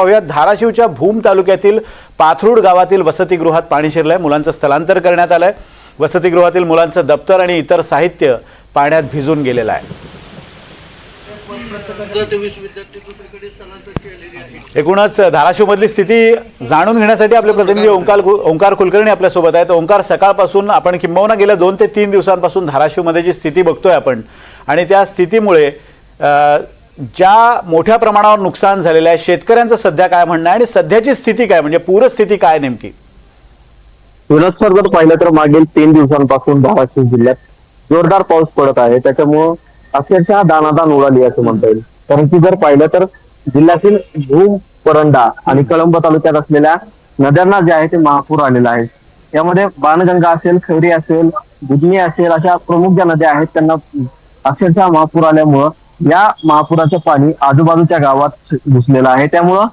पाहूयात. धाराशिवच्या भूम तालुक्यातील पाथरूड गावातील वसतिगृहात पाणी शिरलंय. मुलांचं स्थलांतर करण्यात आलंय. वसतिगृहातील मुलांचं दप्तर आणि इतर साहित्य पाण्यात भिजून गेलेलं आहे. एकूणच धाराशिवमधली स्थिती जाणून घेण्यासाठी आपले प्रतिनिधी ओंकार ओंकार कुलकर्णी आपल्यासोबत आहेत. ओंकार सकाळपासून आपण किंबहुना गेल्या दोन ते तीन दिवसांपासून धाराशिवमध्ये जी स्थिती बघतोय आपण आणि त्या स्थितीमुळे ज्या मोठ्या प्रमाणावर नुकसान झालेलं आहे शेतकऱ्यांचं सध्या काय म्हणणं आहे आणि सध्याची स्थिती काय म्हणजे पूरस्थिती काय नेमकी? विनोद सर जर पाहिलं तर मागील तीन दिवसांपासून धाराशिव जिल्ह्यात जोरदार पाऊस पडत आहे. त्याच्यामुळं अक्षरशः दानादान उडाली असं म्हणता येईल. कारण की जर पाहिलं तर जिल्ह्यातील भूम परंडा आणि कळंब तालुक्यात असलेल्या नद्यांना जे आहे ते महापूर आलेला आहे. यामध्ये बाणगंगा असेल खैरी असेल बुधनी असेल अशा प्रमुख ज्या नद्या आहेत त्यांना अक्षरशः महापूर आल्यामुळं या महापुराचं पाणी आजूबाजूच्या गावात घुसलेलं आहे. त्यामुळं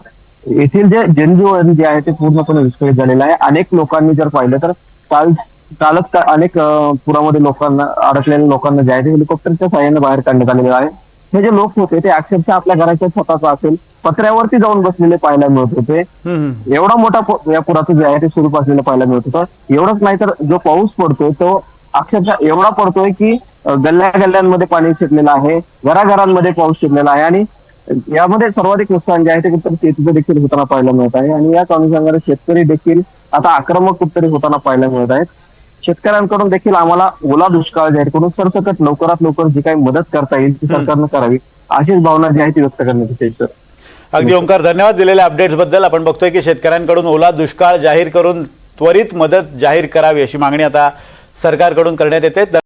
येथील जे जनजीवन जे आहे ते पूर्णपणे विस्कळीत झालेलं आहे. अनेक लोकांनी जर पाहिलं तर काल कालच का- अनेक पुरामध्ये लोकांना अडकलेल्या लोकांना जे आहे ते हेलिकॉप्टरच्या साह्याने बाहेर काढण्यात आलेलं आहे. हे जे लोक होते ते अक्षरशः आपल्या घराच्या छताचा असेल पत्र्यावरती जाऊन बसलेले पाहायला मिळत होते. एवढा मोठा या पुराचं जे आहे ते स्वरूप असलेलं पाहायला मिळत होतं. एवढंच नाही तर जो पाऊस पडतोय तो अक्षरशः एवढा पडतोय की गल्ल्या गल्ल्यांमध्ये पाणी शिरलेलं आहे घराघरांमध्ये पाऊस शिरलेला आहे आणि यामध्ये सर्वाधिक नुकसान जे आहे ते कुठतरी शेतीचं देखील होताना पाहायला मिळत आहे आणि याच अनुषंगाने शेतकरी देखील आता आक्रमक कुठतरी होताना पाहायला मिळत आहेत. शेतकऱ्यांकडून देखील आम्हाला ओला दुष्काळ जाहीर करून सरसकट लवकरात लवकर जी काही मदत करता येईल ती सरकारनं करावी अशीच भावना जी आहे ती व्यक्त करण्यात येते सर. अगदी ओंकार धन्यवाद दिलेल्या अपडेट्सबद्दल. आपण बघतोय की शेतकऱ्यांकडून ओला दुष्काळ जाहीर करून त्वरित मदत जाहीर करावी अशी मागणी आता सरकारकडून करण्यात येते.